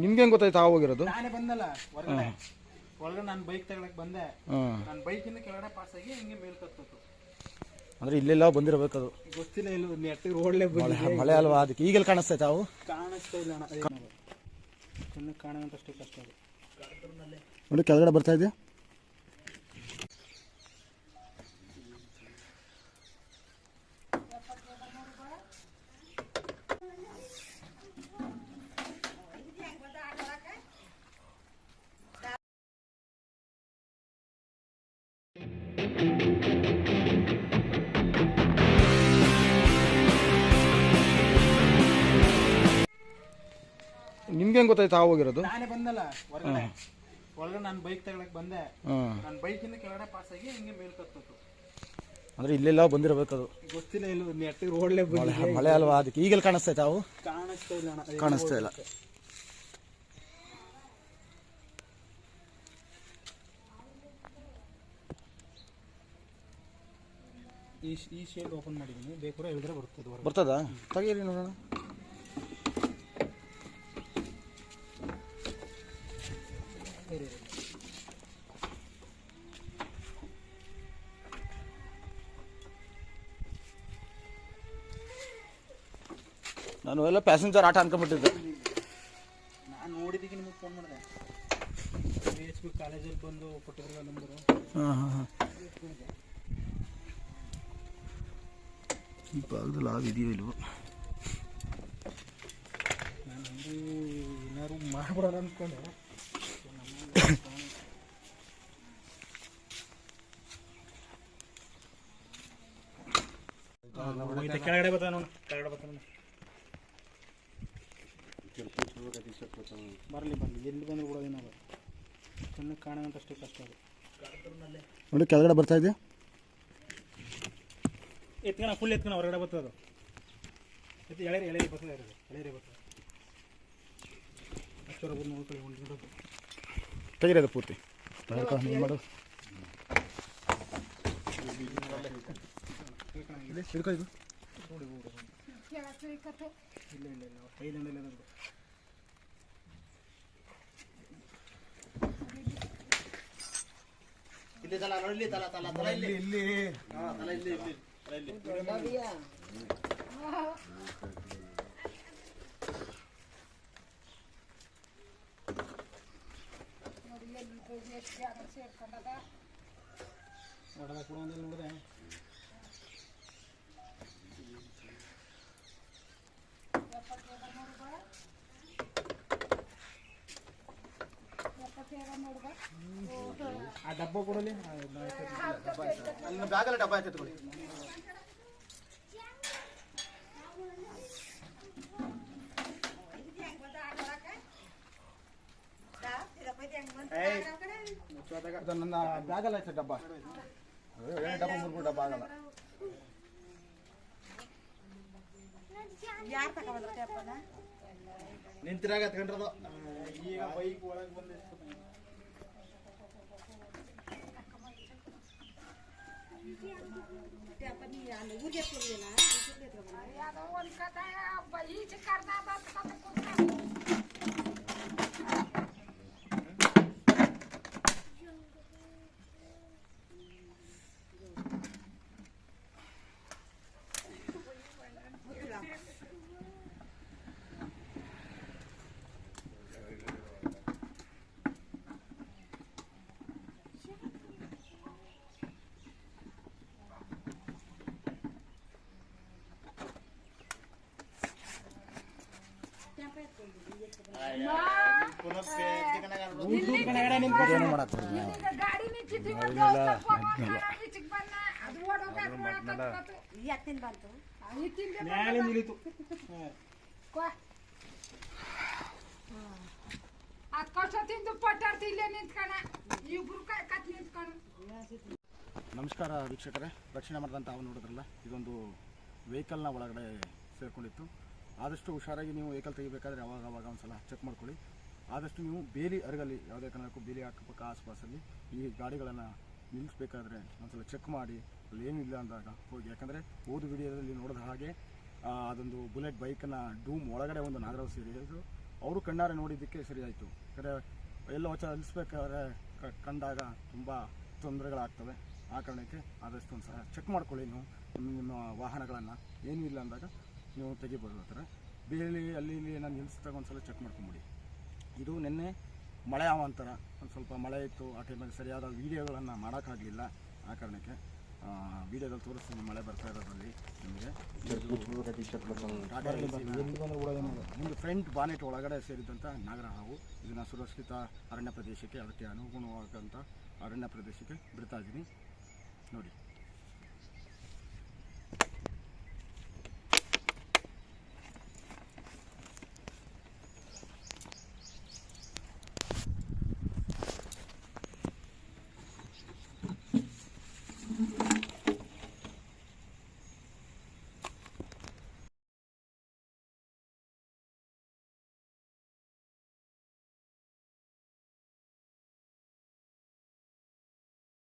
ನಿಮ್ಗೆ ಹೆಂಗ್ ಗೊತ್ತಾಯ್ತು ಆ ಹೋಗಿರೋದು? ನಾನೇ ಬಂದಲ್ಲ ಹೊರಗಡೆ. ಒಳಗಡೆ ನಾನು ಬೈಕ್ ತಗೊಳಕ್ ಬಂದೆ. ಹಾಂ. ನನ್ನ ಬೈಕಿಂದ ಕೆಳಗಡೆ ಪಾಸ್ ಆಗಿ ಹಿಂಗೆ ಮೇಲ್ ಕತ್ತೋತು ಅಂದರೆ ಇಲ್ಲೆಲ್ಲ ಬಂದಿರಬೇಕು ಅದು. ಗೊತ್ತಿಲ್ಲ ಇಲ್ಲ ನೆಟ್ಟಿಗೆ ರೋಡ್ಲೆ ಬಂದಿದೆ. ಮಳೆ ಅಲ್ವಾ? ಅದಕ್ಕೆ ಈಗೆಲ್ಲ ಕಾಣಿಸ್ತೈತೆ ಅವು? ಕಾಣಿಸ್ತಾ ಇಲ್ಲ ಅಣ್ಣ. ಕಣ್ಣು ಕಾಣೋಂತಷ್ಟು ಕಷ್ಟ ಅದು. ನೋಡಿ ಕೆಳಗಡೆ ಬರ್ತಾ ಇದೆ ನಿಮ್ಗೆ ಹೆಂಗ್ ಗೊತ್ತಾಯ್ತು ಆ ಹೋಗಿರೋದು? ನಾನೇ ಬಂದಲ್ಲ ಹೊರಗಡೆ. ಒಳಗಡೆ ನಾನು ಬೈಕ್ ತಗೊಳಕ್ ಬಂದೆ. ಹಾಂ. ನನ್ನ ಬೈಕಿಂದ ಕೆಳಗಡೆ ಪಾಸ್ ಆಗಿ ಹಿಂಗೆ ಮೇಲ್ ಕತ್ತೋತು ಅಂದರೆ ಇಲ್ಲೆಲ್ಲ ಬಂದಿರಬೇಕು ಅದು. ಗೊತ್ತಿಲ್ಲ ಇಲ್ಲ ನೆಟ್ಟಿಗೆ ರೋಡ್ಲೆ ಬಂದಿದೆ. ಮಳೆ ಅಲ್ವಾ? ಅದಕ್ಕೆ ಈಗೆಲ್ಲ ಕಾಣಿಸ್ತೈತೆ ಅವು? ಕಾಣಿಸ್ತಾ ಇಲ್ಲ ಅಣ್ಣ ಕಾಣಿಸ್ತಾ ಇಲ್ಲ. ಈ ಈ ಶೇಡ್ ಓಪನ್ ಮಾಡಿದ್ದೀನಿ. ಬೇಕಾದ್ರೆ ಹೇಳಿದ್ರೆ ಬರ್ತದೆ ಹೊರಗೆ ಬರ್ತದಾ? ತೆಗೀರಿ ನೋಡೋಣ. ನಾನು ಎಲ್ಲ ಪ್ಯಾಸೆಂಜರ್ ಆಟ ಅನ್ಕೊಂಬಿಟ್ಟಿದ್ದೆ ನಾನು ನೋಡಿದ್ದಕ್ಕೆ ನಿಮಗೆ ಫೋನ್ ಮಾಡಿದೆ ಬಿ ಎಚ್ ಪಿ ಕಾಲೇಜಲ್ಲಿ ಬಂದು ಕೊಟ್ಟಿದ್ರಲ್ಲ ನಂಬರು ಹಾಂ ಹಾಂ ಹಾಂ ಈ ಭಾಗದಲ್ಲಿ ಆಗಿದೆಯೋ ಇಲ್ವೋ ನಾನು ಒಂದು ಏನಾದ್ರು ಮಾಡ್ಬಿಡೋಣ ಅಂದ್ಕೊಂಡೆ ಕೆಳಗಡೆ ಬರ್ತಾನೆ ನೋಡಿ ಕೆಳಗಡೆ ಬರ್ತಾನೆ ಬರಲಿ ಬರಲಿ ಎಲ್ಲಿ ಬಂದ್ರು ಕೂಡ ಏನಾಗ ಕಣ್ಣು ಕಾಣೋಂತಷ್ಟು ಕಷ್ಟ ಅದು. ನೋಡಿ ಕೆಳಗಡೆ ಬರ್ತಾ ಇದೆ ಎತ್ಕಣ ಫುಲ್ ಎತ್ಕಣ ಹೊರಗಡೆ ಬರ್ತದೆ ಅದು. ಎತ್ತಿ ಎಳೆರಿ ಎಳೆರಿ ಬರ್ತದೆ ಇರೋದು ಎಳೆರಿ ಬರ್ತದೆ. ಬಂದು ನೋಡ್ಕೊಳ್ಳಿ ಒಂದು ತೆಗಿರೋದು ಪೂರ್ತಿ. ಅದು ಪೂರ್ತಿ ತಗೊಳ್ಕೊ, ನೀನ್ ಮಾಡು ಇಲ್ಲಿ ಹಿಡ್ಕೊ ಇದು ಇಲ್ಲ. ಇಲ್ಲ ಇಲ್ಲ. ಐದು ಇಲ್ಲ ಅದು ಹೊಡೆದ ಕೂಡ ಒಂದಿಲ್ಲ ನೋಡಿದೆ. ಆ ಡಬ್ಬ ಕೊಡಲಿ? ಅಲ್ಲಿ ಬ್ಯಾಗಲ್ಲಿ ಡಬ್ಬ ಆಯ್ತು ಎತ್ಕೊಳ್ಳಿ. ನನ್ನ ಬ್ಯಾಗಲ್ಲಿ ಆಯ್ತು ಡಬ್ಬ. ಡಬ್ಬ ಮೂರು ಡಬ್ಬ ಆಗಲ್ಲ. ನಿಂತಿರಾಗ ಎತ್ಕೊಂಡ್ರದು. ಈಗ ಬೈಕ್ ಒಳಗೆ ಬಂದು करणार ನಮಸ್ಕಾರ ವೀಕ್ಷಕರೇ. ರಕ್ಷಣೆ ಮಾಡಿದಂತ ತಾವು ನೋಡಿದ್ರಲ್ಲ ಇದೊಂದು ವೆಹಿಕಲ್ನ ಒಳಗಡೆ ಸೇರ್ಕೊಂಡಿತ್ತು. ಆದಷ್ಟು ಹುಷಾರಾಗಿ ನೀವು ವೆಹಿಕಲ್ ತೆಗಿಬೇಕಾದ್ರೆ ಅವಾಗ ಅವಾಗ ಒಂದ್ಸಲ ಚೆಕ್ ಮಾಡ್ಕೊಳ್ಳಿ. ಆದಷ್ಟು ನೀವು ಬೇಲಿ ಅರಗಲ್ಲಿ, ಯಾವುದೇ ಕಾರಣಕ್ಕೂ ಬೇಲಿ ಅಕ್ಕಪಕ್ಕ ಆಸ್ಪಾಸಲ್ಲಿ ಈ ಗಾಡಿಗಳನ್ನು ನಿಲ್ಲಿಸ್ಬೇಕಾದ್ರೆ ಒಂದ್ಸಲ ಚೆಕ್ ಮಾಡಿ. ಅಲ್ಲಿ ಏನಿಲ್ಲ ಅಂದಾಗ ಹೋಗಿ. ಯಾಕಂದರೆ ಓದು ವಿಡಿಯೋದಲ್ಲಿ ನೋಡಿದ ಹಾಗೆ ಅದೊಂದು ಬುಲೆಟ್ ಬೈಕನ್ನು ಡೂಮ್ ಒಳಗಡೆ ಒಂದು ನಾಗರಾವ್ ಸೇರಿದ್ರು ಅವರು ಕಣ್ಣಾರೆ ನೋಡಿದ್ದಕ್ಕೆ ಸರಿಯಾಯಿತು. ಯಾಕಂದರೆ ಎಲ್ಲ ವಚ ನಿಲ್ಲಿಸ್ಬೇಕಾದ್ರೆ ಕಂಡಾಗ ತುಂಬ ತೊಂದರೆಗಳಾಗ್ತವೆ. ಆ ಕಾರಣಕ್ಕೆ ಆದಷ್ಟು ಒಂದು ಸಲ ಚೆಕ್ ಮಾಡ್ಕೊಳ್ಳಿ ನೀವು ನಿಮ್ಮ ವಾಹನಗಳನ್ನು. ಏನೂ ಇಲ್ಲ ಅಂದಾಗ ನೀವು ತೆಗಿಬೋದು ಆ ಥರ. ಬೇಲಿ ಅಲ್ಲಿ ಇಲ್ಲಿ ನಾನು ನಿಲ್ಲಿಸಿದಾಗ ಒಂದು ಸಲ ಚೆಕ್ ಮಾಡ್ಕೊಂಬಿಡಿ. ಇದು ನಿನ್ನೆ ಮಳೆ ಅವಾಂತರ ಒಂದು ಸ್ವಲ್ಪ ಮಳೆ ಇತ್ತು, ಆ ಟೈಮಲ್ಲಿ ಸರಿಯಾದ ವೀಡಿಯೋಗಳನ್ನು ಮಾಡೋಕ್ಕಾಗಲಿಲ್ಲ. ಆ ಕಾರಣಕ್ಕೆ ವೀಡಿಯೋದಲ್ಲಿ ತೋರಿಸ್ತೀನಿ ಮಳೆ ಬರ್ತಾ ಇರೋದ್ರಲ್ಲಿ ನಿಮಗೆ. ನಿಮ್ಮದು ಫ್ರಂಟ್ ಬಾನೆಟ್ ಒಳಗಡೆ ಸೇರಿದಂಥ ನಾಗರ ಹಾವು ಇದನ್ನು ಸುರಕ್ಷಿತ ಅರಣ್ಯ ಪ್ರದೇಶಕ್ಕೆ, ಅದಕ್ಕೆ ಅನುಗುಣವಾದಂಥ ಅರಣ್ಯ ಪ್ರದೇಶಕ್ಕೆ ಬಿಡ್ತಾ ಇದ್ದೀನಿ. ನೋಡಿ.